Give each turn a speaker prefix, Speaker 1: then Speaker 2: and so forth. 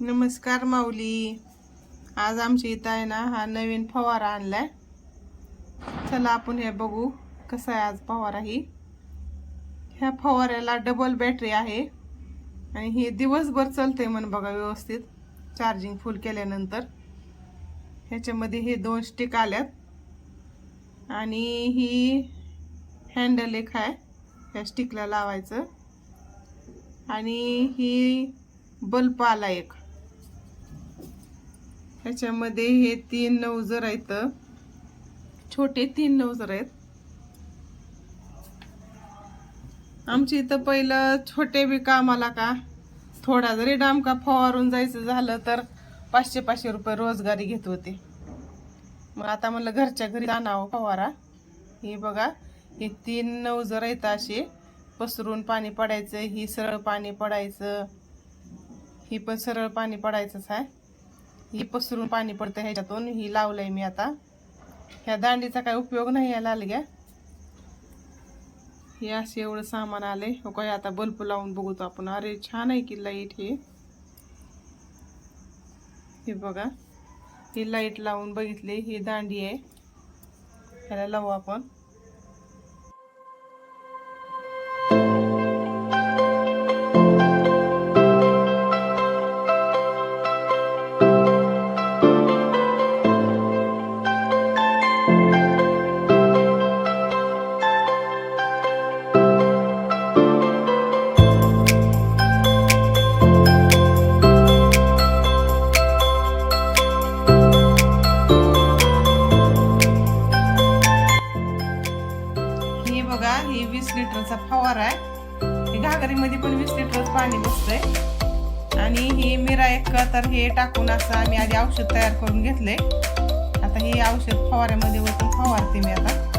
Speaker 1: नमस्कार माऊली. आज आमच्या इथं आहे ना हा नवीन फवारा आणलाय. चला आपण हे बघू कसा आहे आज फवारा ही. ह्या फवाऱ्याला डबल बॅटरी आहे. आणि हे दिवसभर चालते म्हण बघा व्यवस्थित चार्जिंग फुल केल्यानंतर. ह्याच्यामध्ये हे दोन स्टिक आल्यात. आणि ही हँडल एक आहे ह्या स्टिकला लावायचं. आणि ही बल्ब आला एक. ह्याच्यामध्ये हे तीन नवजर आहेत. छोटे तीन नवजर आहेत. आमच्या इथं पहिलं छोटे बी कामाला का? थोडा जरी डाम का फवारून जायचं झालं तर पाचशे पाचशे रुपये रोजगारी घेत होते. मग आता म्हणलं घरच्या घरी आणावं फवारा. हे बघा हे तीन नवजर आहेत असे. पसरून पाणी पडायचं ही सरळ पाणी पडायचं. ही पण सरळ पाणी पडायचंच आहे. ही पसरून पाणी पडतं ह्याच्यातून ही लावलंय मी आता. ह्या दांडीचा काही उपयोग नाही याला लालग्या. हे असे एवढं सामान आलंय. हो काय आता बल्ब लावून बघतो आपण. अरे छान आहे की लाइट हे. हे बघा. ही लाइट लावून बघितली ही दांडी आहे. ह्याला लावू आपण. ही वीस लिटरचा फवारा आहे. ही घागरीमध्ये पण वीस लिटरच पाणी बसतंय. आणि ही मिरा एक तर हे टाकून असं आम्ही आधी औषध तयार करून घेतलंय. आता हे औषध फवाऱ्यामध्ये ओतून फवारते मी आता.